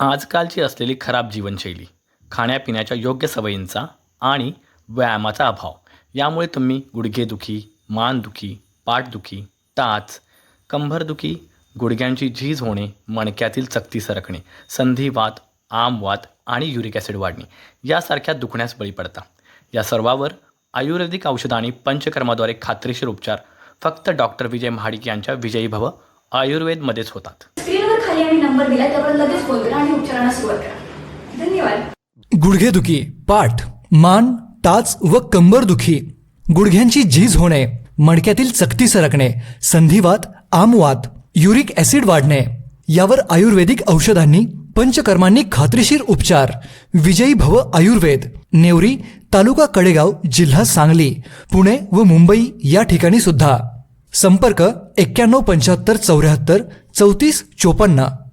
आजकालची असलेली खराब जीवनशैली खाण्यापिण्याच्या योग्य सवयींचा आणि व्यायामाचा अभाव. यामुळे तुम्ही गुडघेदुखी मानदुखी पाठदुखी टाच कंबरदुखी गुडघ्यांची झीज होणे मणक्यातील चकती सरकणे संधिवात आमवात आणि युरिक ॲसिड वाढणे यासारख्या दुखण्यास बळी पडता. या सर्वावर आयुर्वेदिक औषध आणि पंचकर्माद्वारे खात्रीशीर उपचार फक्त डॉक्टर विजय महाडिक यांच्या विजयी भव आयुर्वेदमध्येच होतात. खाली आणि नंबर दिला त्यावर लगेच फोन करा आणि उपचारांना सुरुवात करा. धन्यवाद. गुडघेदुखी पाठ मान टाच व कंबरदुखी गुडघ्यांची झीज होणे मणक्यातील चकती सरकणे संधिवात आमवात युरिक ॲसिड वाढणे. यावर आयुर्वेदिक औषधांनी पंचकर्मांनी खात्रीशीर उपचार. विजयी भव आयुर्वेद. नेवरी तालुका कडेगाव जिल्हा सांगली पुणे व मुंबई या ठिकाणी सुद्धा संपर्क एक्क्याण्णव पंच्याहत्तर चौऱ्याहत्तर चौतीस चोपन्न.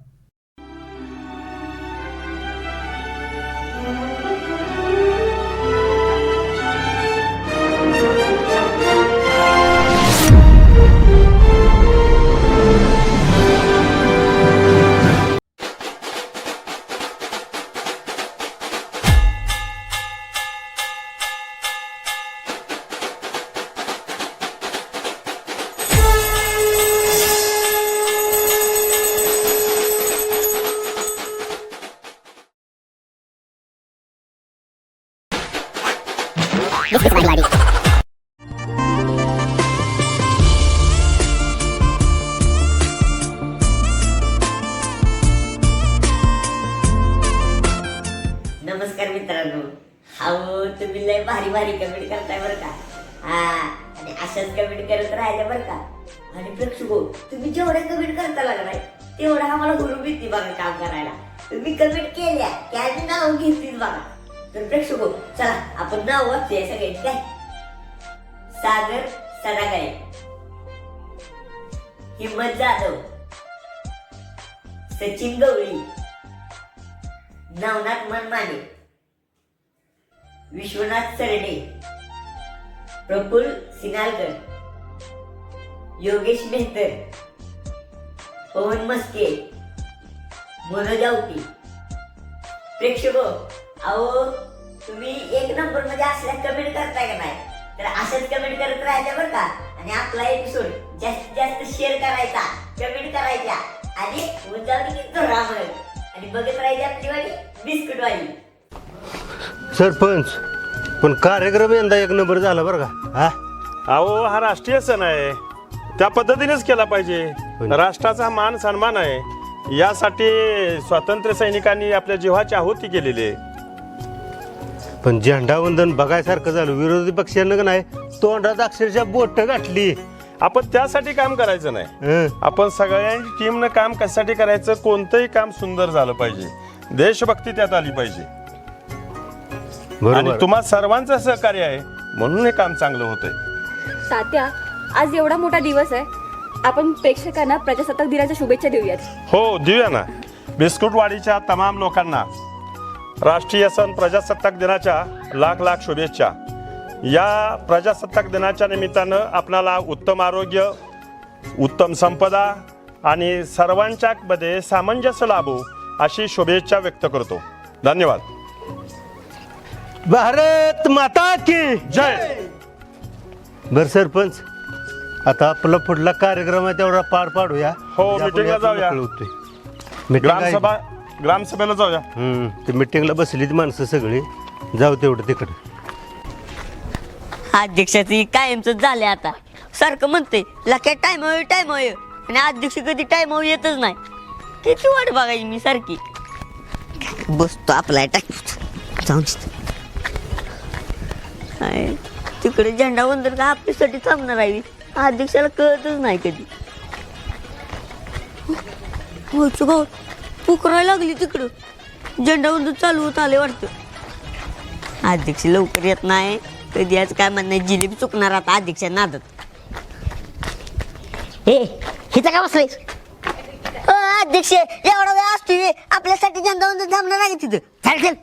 तुम्ही कमेंट केल्या की नाव घेतील बघा. तर प्रेक्षक हो, चला आपण नाव वाचूया सगळ्यात काय? सागर सदागाई हिम्मत जाधव. सचिन गवळी. नवनाथ मनमाने. विश्वनाथ सरडे. प्रफुल सिनालकर योगेश मेहतर. पवन मस्के. मनोज आवटी प्रेक्षको अहो तुम्ही एक नंबरमध्ये असल्या कमेंट करताय का नाही? तर अशाच कमेंट करत राहायच्या बरं का? आणि आपला एपिसोड जास्तीत जास्त शेअर करायचा कमेंट करायच्या आणि उंचावली की रामळ आणि बघत राहायची आपली वाली बिस्कुट वाली सरपंच पण कार्यक्रम यंदा एक नंबर झाला बरं का? हा? अहो हा राष्ट्रीय सण आहे. त्या पद्धतीनेच केला पाहिजे. राष्ट्राचा मान सन्मान आहे. यासाठी स्वातंत्र्य सैनिकांनी आपल्या जीवाची आहुती केलेली आहे. पण झेंडावंदन बघायसारखं झालं विरोधी पक्षानं का नाही तोंडात अक्षरशः बोट गाठली. आपण त्यासाठी काम करायचं नाही. हं. आपण सगळ्यांची टीमनं काम कशासाठी करायचं? कोणतंही काम सुंदर झालं पाहिजे. देशभक्ती त्यात आली पाहिजे. आणि बरोबर तुम्हा सर्वांचं सहकार्य आहे म्हणून हे काम चांगलं होतंय. तात्या आज एवढा मोठा दिवस आहे. आपण प्रेक्षकांना प्रजासत्ताक दिनाच्या शुभेच्छा देऊयात. हो देऊया ना. बिस्कुटवाडीच्या तमाम लोकांना राष्ट्रीय सण प्रजासत्ताक दिनाच्या लाख लाख शुभेच्छा. या प्रजासत्ताक दिनाच्या निमित्तानं आपणाला उत्तम आरोग्य उत्तम संपदा आणि सर्वांच्या मध्ये सामंजस्य लाभो अशी शुभेच्छा व्यक्त करतो. धन्यवाद. भारत माता की जय! बर सरपंच आता आपला पुढला कार्यक्रम आहे तेवढा पार पाडूया. हो, म्हणजे आपण meeting ला यातून जाऊया. कळवतोय. Meeting आहे. ग्रामसभा ग्रामसभेला जाऊया. हम्म, ते मिटिंगला बसलीत माणसं सगळी. जाऊ तेवढं तिकडे. अध्यक्षाची कायमच झाले आता. सारखं म्हणते लक्या टाइम होय टाइम होय आणि अध्यक्ष कधी टाइम होय येतच नाही. त्याची वाट बघायची मी सारखी. बसतो आपला टाइम जाऊन तिकडे झेंडा वंदन का आपल्यासाठी थांबणार आहे? अध्यक्षाला कळतच नाही कधी. होयचं गाव पुकरायला लागली तिकडं. झेंडा वंदन चालू होत आले वाटतं. अध्यक्ष लवकर येत नाही. कधी आज काय म्हणणं जिलेबी चुकणार आता अध्यक्ष नादात. हे हिचं काय बसलायस अ, अध्यक्ष एवढा वेळ असतो. आपल्यासाठी झेंडा वंदन थांबणार का तिथं. चल.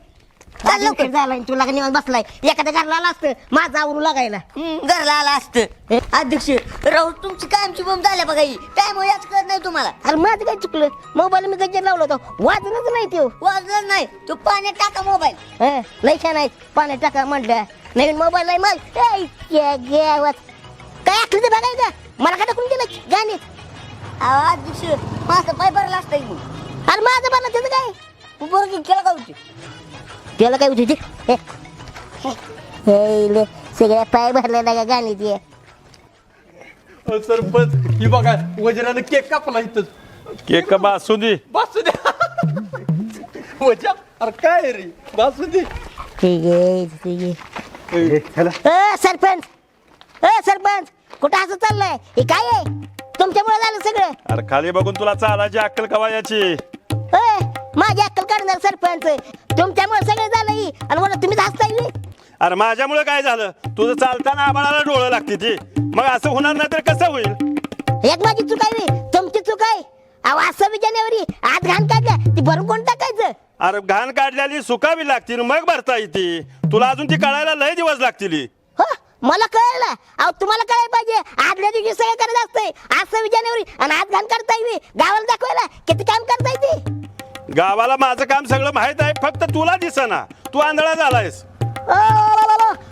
चल लवकर झालाय तुला निवांत बसलाय. एखाद्या घरला आला असतं माझा आवरू लागायला. घरला आला असतं. अध्यक्ष राहू तुमची कायमची बंब झाल्या बघा ही. टाइम याच कळत नाही तुम्हाला. अरे माझं काय चुकलं? मोबाईल मी गजर लावला होता. वाजलंच नाही तो वाजलं नाही. तू पाण्यात टाका मोबाईल लई छान आहे. पाण्यात टाका म्हटलं नवीन मोबाईल आहे मग. क्या गावात. काय आखलं ते बघायचं? मला काय टाकून दिलं? गाणीत. अध्यक्ष माझं पाय भरला असतं अरे माझं भरलं त्याचं काय? बरं केलं काय होती त्याला काय होती हे. इले सगळ्या पाय भरलेला का गाणी ती सरपंच ही बघा वजनानं केक कापला इथंच केक का बासू दे बासू द्या वजा अरे काय रे? बासू दे ठीक आहे ठीक आहे अ, सरपंच. अ सरपंच कुठं असं चाललंय? हे काय आहे? तुमच्यामुळे झालं सगळं? अरे खाली बघून तुला चालायची अक्कल कवा याची अ, माझी अक्कल काढणार सरपंच तुमच्यामुळे सगळं झालं ही आणि म्हणून तुम्हीच हसताय बी. अरे माझ्यामुळे काय झालं? तुझं चालताना आबाळाला डोळं लागते ती. मग असं होणार नाही तर कसं होईल? एक माझी चूक आहे बी, तुमची चूक आहे. अहो असं बी जानेवारी. आत घाण काढल्या. ती भरून कोण टाकायचं? अरे घाण काढलेली सुकावी लागतील. मग भरता येते. तुला अजून ती कळायला लय दिवस लागतील. हो मला कळलं. अहो तुम्हाला कळायला पाहिजे. आदल्या दिवशी सगळं करत असतंय. आज सव्वीस जानेवारी. आणि आज घाण करता येईल गावाला दाखवायला किती काम करता येते गावाला माझं काम सगळं माहीत आहे फक्त तुला दिसना. तू आंधळा झालायस. ओ,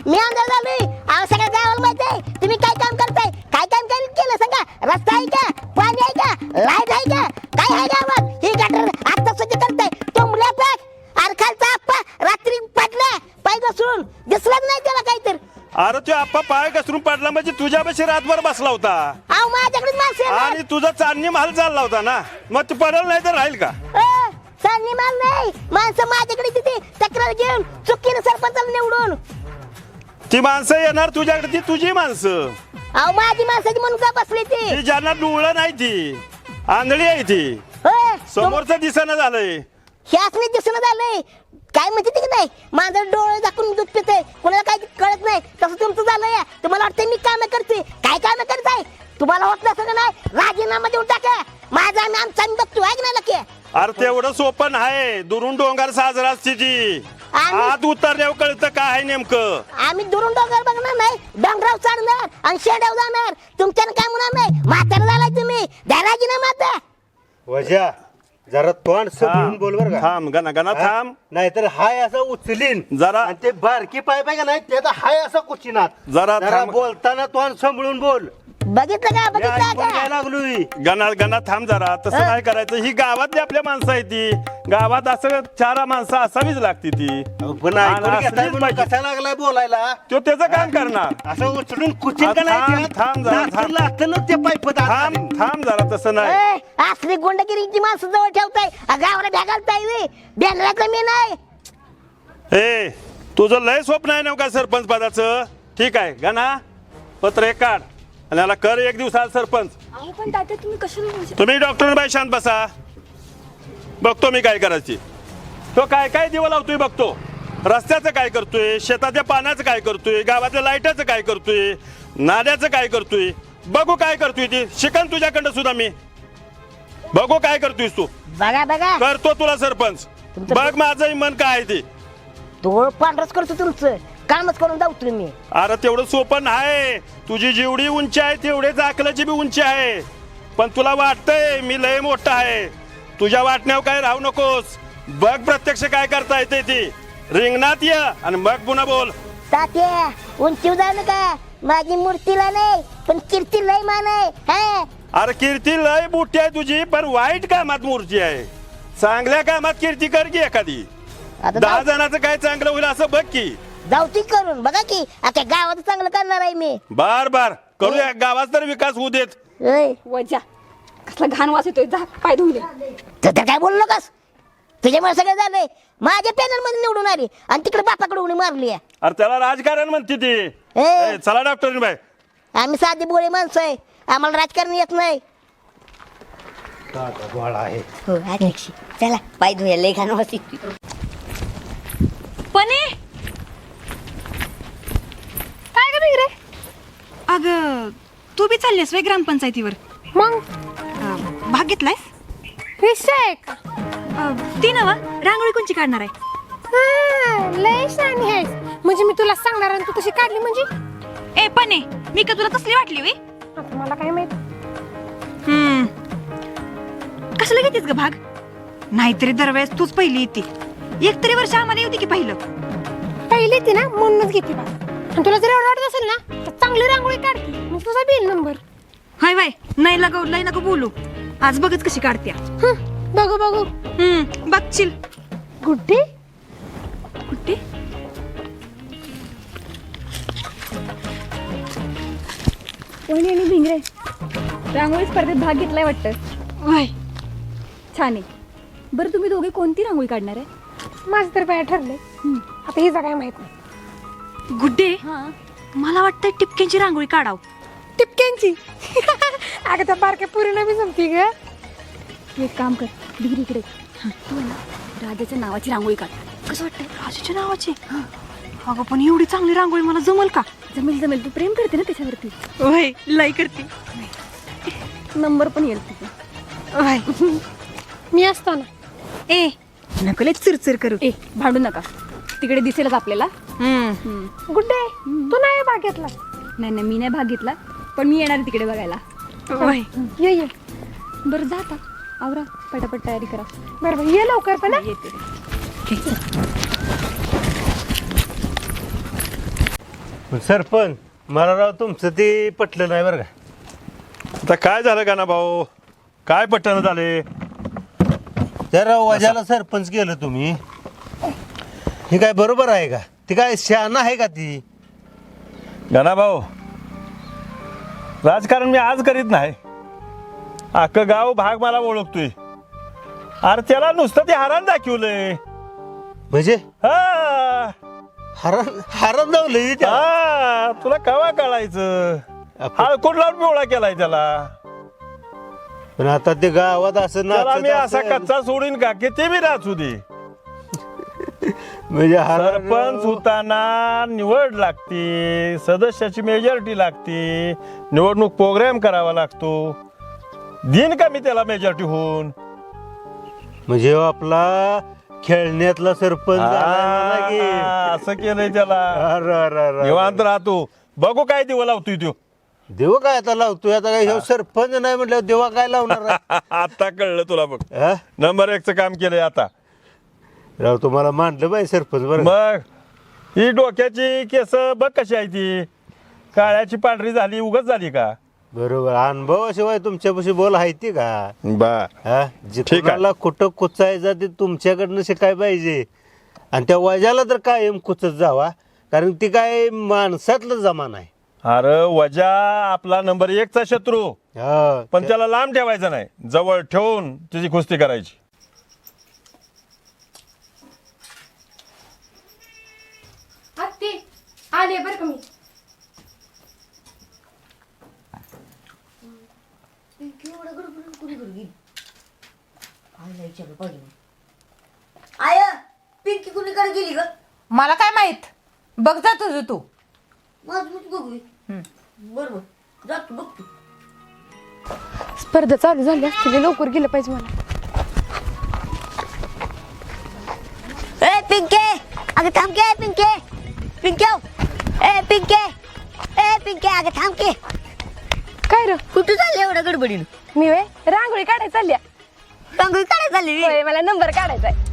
मी अंदाज झालोय. अहो सगळ्या गावाला माहीत आहे. तुम्ही काय काम करताय? काय काम काय केलं सांगा? रस्ता आहे का? पाणी आहे का? लाइट आहे का? काय आहे गावात? ही गटर आता स्वच्छ करताय. तुंबल्या पाक. अरे खालचा आप्पा. रात्री पडला. पाय घसरून. दिसलाच नाही त्याला काहीतरी. अरे तो आप्पा पाय घसरून पडला म्हणजे तुझ्यापाशी रातभर बसला होता. अहो माझ्याकडेच माणसं येणार. आणि तुझा चांदणी महाल चालला होता ना. मग तू पडल नाही तर राहील का? अ, चालणी माल नाही माणसं माझ्याकडे तिथे तक्रार घेऊन चुकीनं सरपंचाला निवडून. ती माणसं येणार तुझ्याकडे ती तुझी माणसं. अहो माझी माणसाची म्हणून का बसली ती? ती ज्यांना डोळं नाही ती आंधळी आहे ती. अ, तुम- समोरचं दिसणं झालंय. हे असणे दिसणं झालंय. काय म्हणते ते की नाही? माझं डोळे दाखवून दूध पितंय. कोणाला काय कळत नाही. तसं तुमचं झालंय. तुम्हाला वाटतंय मी काम करते काय काम करताय तुम्हाला होत नसं का नाही? राजीनामा देऊन टाका. माझा आम्ही आमचा आम्ही बघतो आहे की नाही लके. अरे तेवढं सोपं आहे दुरून डोंगर साजरा असते ती आणि- आत उतरल्यावर कळतं काय आहे नेमकं? आम्ही दुरून डोंगर बघणार नाही. डोंगराव चढणार आणि शेड्याव जाणार. तुमच्यानं काय म्हणणार नाही? म्हातारा झालाय तुम्ही. द्या राजीनामा आता. वजा. जरा तोंड समजून बोल बर का. थांब गणा गणा थांब. नाहीतर हाय असं उचलीन. जरा- आणि ते बारकी पाय पाय का नाही त्याचा हाय असं कुचिनात. जरा थांब. बोलताना तोंड सांभाळून बोल. बघितलं का? बघितलं का? लागलोय. गणा गणा थांब जरा. तसं. नाही करायचं. ही गावातली आपल्या माणसं आहे ती गावात असं चार माणसं असावीच लागती ती. पण आणि ऐकून घेताय असलीच म्हणून पाहिजे. कसा लागलाय बोलायला? तो त्याचं काम करणार. असं उचलून कुचिन का थांब, नाही थांब जरा, थांब. लागतं ते पाईप थांब थांब जरा तसं नाही. ए, असली गुंडगिरीची माणसं जवळ ठेवताय. आ, गावाला भ्यागालताय वे. बॅनरातलं मी नाही. ए तुझं लय स्वप्न आहे नव्हता सरपंच पदाचं. ठीक आहे गणा. पत्र एक काढ. आणि याला कर एक दिवसात सरपंच. अहो पण तात्या तुम्ही कशाला म्हणजे तुम्ही डॉक्टर बाई शांत बसा. बघतो मी काय करायची. तो काय काय दिवा लावतोय बघतो. रस्त्याचं काय करतोय शेताच्या पाण्याचं काय करतोय गावातल्या लाईटाचं काय करतोय नाल्याचं काय करतोय. बघू काय करतोय ती. शिकन तुझ्याकडं सुद्धा मी. बघू काय करतोयस तू. बघा बघा. करतो तुला सरपंच. तुमचं- बघ माझं मन काय आहे ते. डोळ पांढरच करतो तुमचं. कामच करून जाऊ तुम्ही. अरे तेवढं सोपं नाही. तुझी जेवढी उंची आहे तेवढेच अकलाची बी उंची आहे. पण तुला वाटतंय मी लय मोठा आहे. तुझ्या वाटण्यावर काय राहू नकोस. बघ प्रत्यक्ष काय करता येते ती. रिंगणात ये आणि मग पुन्हा बोल. तात्या उंचीव जाऊ नका. माझी मूर्तीला नाही पण कीर्ती लय मान आहे हा? अरे कीर्ती लय मोठी आहे तुझी पण वाईट कामात मूर्ती आहे. चांगल्या कामात कीर्ती कर की एखादी. आता दहा जाऊ- जणांचं काय चांगलं होईल असं बघ की. जाऊ ती करून. बघा की आता गावात चांगलं करणार आहे मी. बार बार. करूया. गावात तर विकास होऊ देत. ओय, वजा. कसला घाण वास येतोय. जा पाय धुवले तू तर काय बोललो कस तुझ्यामुळे सगळं झालंय. माझ्या पॅनलमध्ये निवडून आली आणि तिकडे बापाकडे उडी मारली आहे. अरे त्याला राजकारण म्हणते ती. ए. चला डॉक्टर आम्ही साधी बोळे माणसं आहे. आम्हाला राजकारण येत नाही. हो चला पाय धुया लय घाण वास येतोय. पणे काय ग रे अगं तू बी चाललीस वे ग्रामपंचायतीवर? मग? भाग घेतलायस? विषय अं, ती नवा रांगोळी कोणची काढणार आहे? लय शानी आहेस. म्हणजे मी तुला सांगणार आणि तू तशी काढली म्हणजे? ए पण मी का तुला कसली वाटली वे आता मला काय माहीत? हम्म. कशाला घेतेस ग भाग? नाहीतरी दरवेळेस तूच पहिली येते. एक तरी वर्ष आम्हाला येऊ की पहिलं. पहिली येते ना म्हणूनच घेते भाग आणि तुला जर एवढं वाटत असेल ना तर चांगली रांगोळी काढ. की. मी तुझा बिल नंबर. हाय बाय नाही लगाव लय नको बोलू. आज बघच कशी काढत्या. बघू बघू. हम्म बघशील. गुड्डी? गुड्डी? कोणी आणि भिंगरे रांगोळी स्पर्धेत भाग घेतलाय वाटतं. वय छान आहे. बरं तुम्ही दोघे कोणती रांगोळी काढणार आहे? माझं तर काय ठरलंय. आता हिचा काय माहीत नाही. गुड्डे हां. मला वाटतं टिपक्यांची रांगोळी काढाव. टिपक्यांची? अगं त्या बारक्या पुरीला मी जमती ग. एक काम कर भिंगरी इकडे तू आहे ना राजाच्या नावाची रांगोळी काढ. कसं वाटतंय? राजाच्या नावाची? अगं पण एवढी चांगली रांगोळी मला जमल का? जमेल जमेल. तू प्रेम करते ना त्याच्यावरती. वय लय करते. नंबर पण येईल तुझं वय मी असताना ए नको लय चिरचिर करू. ए भांडू नका. तिकडे दिसेलच आपल्याला. गुड्डे तू नाही भाग घेतला? नाही नाही मी नाही भाग घेतला पण मी येणार तिकडे बघायला. ये ये. बरं जा आता. आवरा पटापट तयारी करा. बरं बरं. ये लवकर पण हं. येते. पण सरपंच मला राव तुमचं ते पटलं नाही बरं का. आता काय झालं का ना भाऊ? काय पट्टन झाले? त्या राव वजाला सरपंच केलं तुम्ही. हे काय बरोबर आहे का? ती काय शहाणा आहे का ती? गाना भाऊ राजकारण मी आज करीत नाही. अख्खं गाव भाग मला ओळखतोय. अरे त्याला नुसतं ते हरान दाखवलंय. म्हणजे? हा. हरण हरण त्या हा, तुला कवा कळायचं? आपण- हळकून लावून पिवळा केलाय त्याला? पण आता ते गावात असं त्याला मी नाचत असा असेल. कच्चा सोडीन का? किती बी नाचू दे. म्हणजे सरपंच होताना निवड लागते सदस्याची मेजॉरिटी लागते निवडणूक प्रोग्राम करावा लागतो. दिन का मी त्याला मेजॉरिटी होऊन? म्हणजे हो आपला खेळण्यातला सरपंच झालाय म्हणा की. आ, असं केलंय त्याला. अरे, अरे, अरे, अरे. निवांत राहतो. बघू काय दिवं लावतोय तो. देव काय आता लावतोय? आता काय ह्यो सरपंच नाही म्हटलं देवा काय लावणार आहे? आता कळलं तुला बघ. हा? नंबर एकचं काम केलंय आता. राव तुम्हाला मांडलं पाहिजे सरपंच बरं. का? मग? ही डोक्याची केस बघ कशी आहे ती. काळ्याची पांढरी झाली उगच झाली का? बरोबर. अनुभवाशिवाय तुमच्यापाशी बोल आहे ती का? बर हा? ठीक आहे. जिथं कुठं कुचायचं ते तुमच्याकडनं शिकाय पाहिजे. आणि त्या वजाला तर कायम कुचत जावा कारण ती काय माणसातलं जमान आहे. अरे वजा आपला नंबर एकचा शत्रू. हा, पण त्याला लांब ठेवायचं नाही. जवळ ठेवून त्याची कुस्ती करायची. आले बरं का मी. आय पिंकी कुणीकडे गेली ग? मला काय माहीत? बघ जा तुझं तू. मीच बघू बरोबर जातो बघ तू. स्पर्धा चालू झाली असतील लवकर गेलं पाहिजे मला. ए पिंके! अगं थांब के पिंके! पिंके ए पिंके! ए पिंके अगं थांब के. काय र? कुठं चाललं एवढं गडबडीनं? मी वे रांगोळी काढायला चालल्या रांगोळी काढायला चालली. होय मला नंबर काढायचा आहे.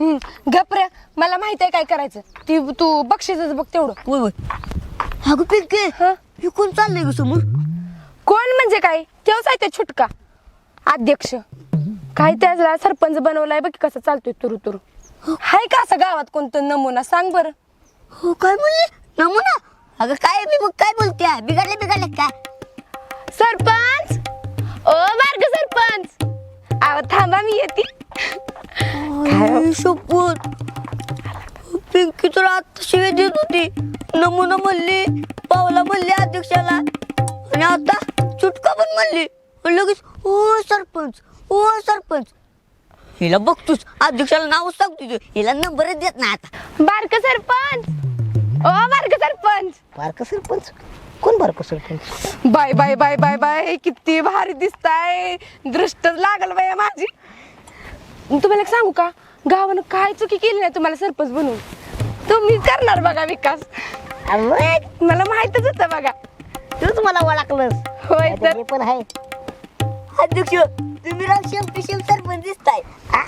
काढायची हम्म, गप रे. मला माहीत आहे काय करायचं. ती तू बक्षीसच बघ तेवढं. होय अगं पिंके हे? कोण चाललंय ग समोर. कोण म्हणजे काय? तेव्हाच आहे ते छुटका. अध्यक्ष. काय त्याला सरपंच बनवलाय बघ कसं चालतोय तुरु तुरु. हाय का असं गावात कोणतं नमुना? सांग बरं. हो काय म्हणले? नमुना? अगं काय मी मग काय बोलते? बिघडले बिघडले काय? सरपंच! ओ मार्ग सरपंच! अहो थांबा मी येते. शपथ पिंकी तर आता शिवे देत होती. नमुना म्हणली पावला म्हणली अध्यक्षाला. आणि आता चुटका पण म्हणली. आणि लगेच ओ सरपंच ओ सरपंच. हिला बघतोच. अध्यक्षाला नावच सांगतो. हिला नंबरच देत नाही आता. बारक सरपंच. ओ बारक सरपंच. बारका सरपंच? कोण बारका sarpanch? Bye bye bye bye bye. किती भारी दिसताय. दृष्टच लागल बाय माझी. तुम्हाला एक सांगू का? गावानं काय चुकी केली नाही तुम्हाला सरपंच बनवून तुम्ही करणार बघा विकास. मला माहितच होतं बघा. तूच मला ओळखलंस. होय तर? पण आहे. अध्यक्ष तुम्ही राव शेम सरपंच दिसताय. आ?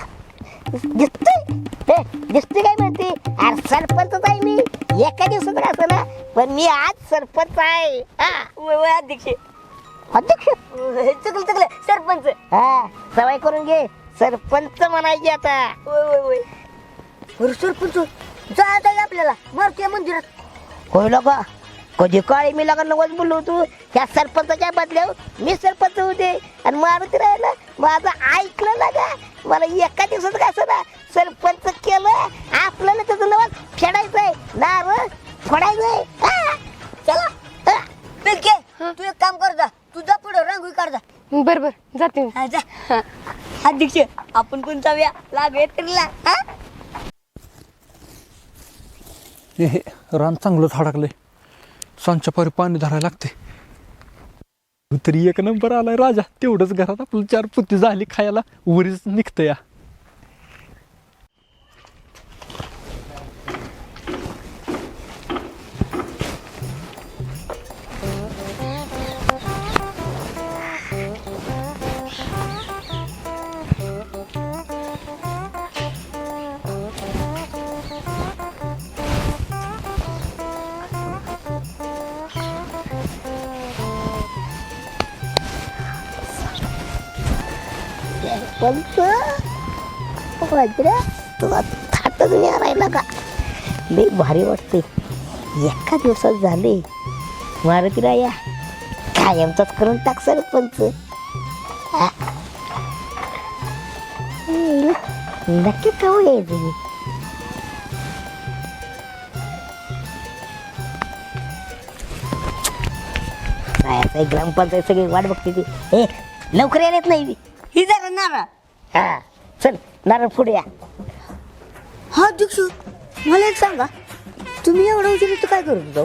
दिसतोय? हे, दिसतोय काय म्हणते? अरे सरपंचच आहे मी. एका दिवसात राहतो ना. पण मी आज सरपंच आहे. हा वय वय अध्यक्ष. अध्यक्ष? चुकलं चुकलं. सरपंच. हा सवय करून घे. सरपंच म्हणायची आता. अरे सरपंच जायचं आहे आपल्याला. मारुती मंदिरात. होय का कधी काळी मी लग्न नवस बोललो होतो त्या सरपंचाच्या बदल्यावर मी सरपंच होते. आणि मारुती राहिला माझं ऐकलं ना का मला एका दिवसात कसं ना सरपंच केलं आपल्याला त्याचं नवस फेडायचंय. नार फोडायचंय. हा, चला. हा. तू एक काम कर जा तुझा पुढे रांगोळी काढ जा. बर बर जाते मी. हा, जा. अध्यक्ष आपण कोण जाऊया. लाभ येतला हा? हे हे रान चांगलंच हडकलंय सांच्या पारी पाणी धरायला लागते. तरी एक नंबर आलाय राजा. तेवढंच घरात आपलं चार पुती झाली खायला. उरीच निघतं या. वज्र तुला थाटच नाही राहिला का लई भारी वाटते एका दिवसात झाले मारुतीला या कायमचाच करून टाक सरपंच नक्की केव्हा यायचं काय ग्रामपंचायत सगळी वाट बघते ती ए लवकर येत नाही मी. ही जरा नारळ. हा चल नारळ पुढे या. हा अध्यक्ष मला एक सांगा. तुम्ही एवढं उशीर इथं काय करत होतो?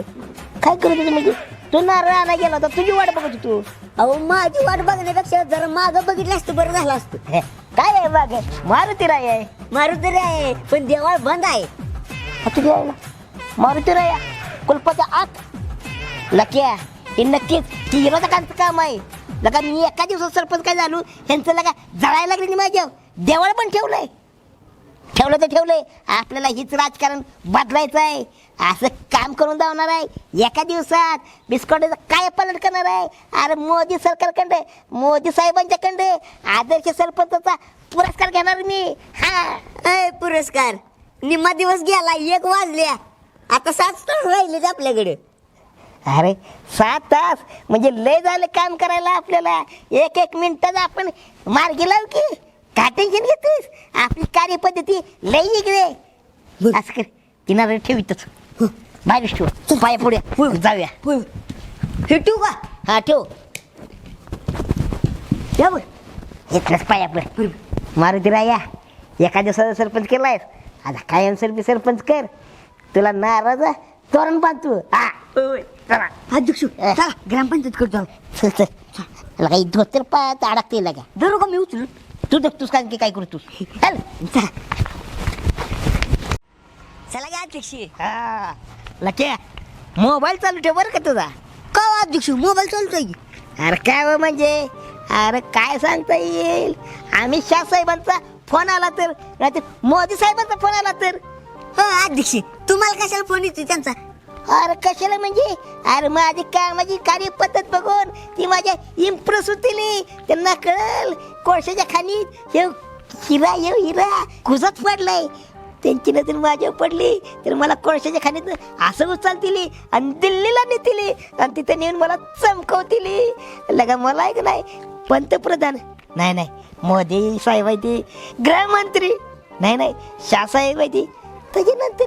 काय करत होतो म्हणजे? तू नारळ आणा गेला होता तुझी वाट बघत होतो अहो माझी वाट बघण्यापेक्षा जरा मागं बघितलं असतं बरं झालं असतं. काय आहे माग? मारुती राय आहे. मारुती राय आहे पण देवाळ बंद आहे. तुझ्या ना? मारुती राय. कुलपाच्या आत. लक्या हे नक्कीच किराचं कांचं काम आहे. लगा मी एका दिवसात सरपंच काय झालो? ह्यांचं लगा जळायला लागले नाही माझ्या देवाळ पण ठेवलंय. ठेवलं तर ठेवलंय. आपल्याला हीच राजकारण बदलायचं आहे. असं काम करून जाणार आहे. एका दिवसात बिस्कॉटाचं काय पलट करणार आहे? अरे मोदी सरकारकडे मोदी साहेबांच्याकडे आदर्श सरपंचाचा पुरस्कार घेणार मी. हा. पुरस्कार. निम्मा दिवस गेला. एक वाजल्या. आता सात तास राहिले आपल्याकडे. अरे सात तास. म्हणजे लय झालं काम करायला आपल्याला. एक एक मिनिटात आपण मार्गी लावू की? काय टेन्शन घेतोस आपली कार्यपद्धती लय इकडे असं कर. किनारे ठेवितच बाहेरच ठेव. पाया पुढे. जाऊया. हे ठेवू का? हा ठेव. ठेव बघ. इथलंच पाया पुढे. मारुती राया. एका दिवसाचा सरपंच केलायस. आता कायम सरपी सरपंच कर. तुला नाराज तोरण बांधतो हा. चला. अध्यक्ष चला ग्रामपंचायत करतो चल चल. काही धोतर पायात अडकते लागा. धरू का मी उचलू तू बघतोस का की काय करतोस? चल. चला. चला गा अध्यक्ष. हा. लके मोबाईल चालू ठेव बरं का तुझा. का हो अध्यक्ष मोबाईल की? अरे काय हो म्हणजे? अरे काय सांगता येईल? अमित शाह साहेबांचा फोन आला तर नाहीतर मोदी साहेबांचा फोन आला तर. हो अध्यक्ष. तुम्हाला कशाला फोन येतोय त्यांचा? अरे कशाला म्हणजे? अरे माझी कामाची कार्यपद्धत बघून ती माझ्या इम्प्रेस होतील. त्यांना कळल कोळशाच्या खाली हे हिरा हे हिरा कुजत पडलाय. त्यांची नजर माझ्यावर पडली तर मला कोळशाच्या खाणीत असं उचलतील आणि दिल्लीला नेतील. आणि तिथे नेऊन मला चमकवतील. लगा मला ऐक नाही पंतप्रधान. नाही नाही मोदी साहेब आहे ते. गृहमंत्री. नाही नाही शासा आहे माहिती. त्याच्यानंतर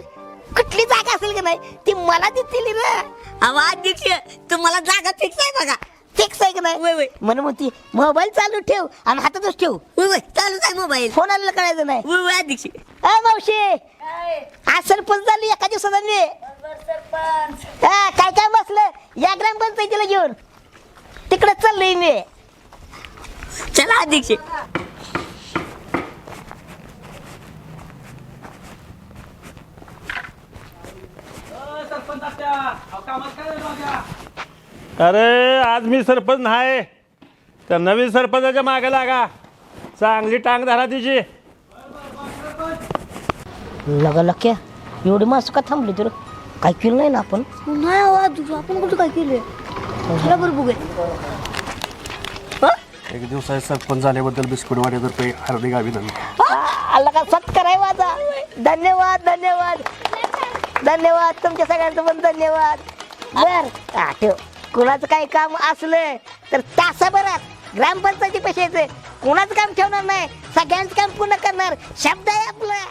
कुठली जागा असेल का नाही ती मला देतील ना. अहो अध्यक्ष तुम्हाला जागा फिक्स आहे बघा. फिक्स आहे का नाही? म्हणून म्हणती मोबाईल चालू ठेव आणि हातातच ठेव. चालू आहे मोबाईल. फोनाला कळायचं नाही अध्यक्ष मावशी! आज सरपंच झाली एका दिवसात हा, काय काय बसलं? या ग्रामपंचायतीला घेऊन. तिकडे चाललोय मी. चला अध्यक्ष अरे आज मी सरपंच नाही. तर नवीन सरपंचाच्या मागे लागा. चांगली टांग धरा तिची. लगा लक्या एवढी माणसं का थांबली तर काय केलं नाही ना आपण? नाही आवाज आपण कुठं काय केलं चला बरं बघूया. एक दिवस सरपंच झाल्याबद्दल बिस्कुट वाड्यातर्फे हार्दिक अभिनंदन आला का? सत्कार आहे माझा. धन्यवाद धन्यवाद. धन्यवाद तुमच्या सगळ्यांचं पण धन्यवाद. बर हा, ठेव. कुणाचं काही काम असलं तर तासाभरात ग्रामपंचायती पैशाचं कुणाचं काम ठेवणार नाही सगळ्यांचं काम पूर्ण करणार. शब्द आहे आपला.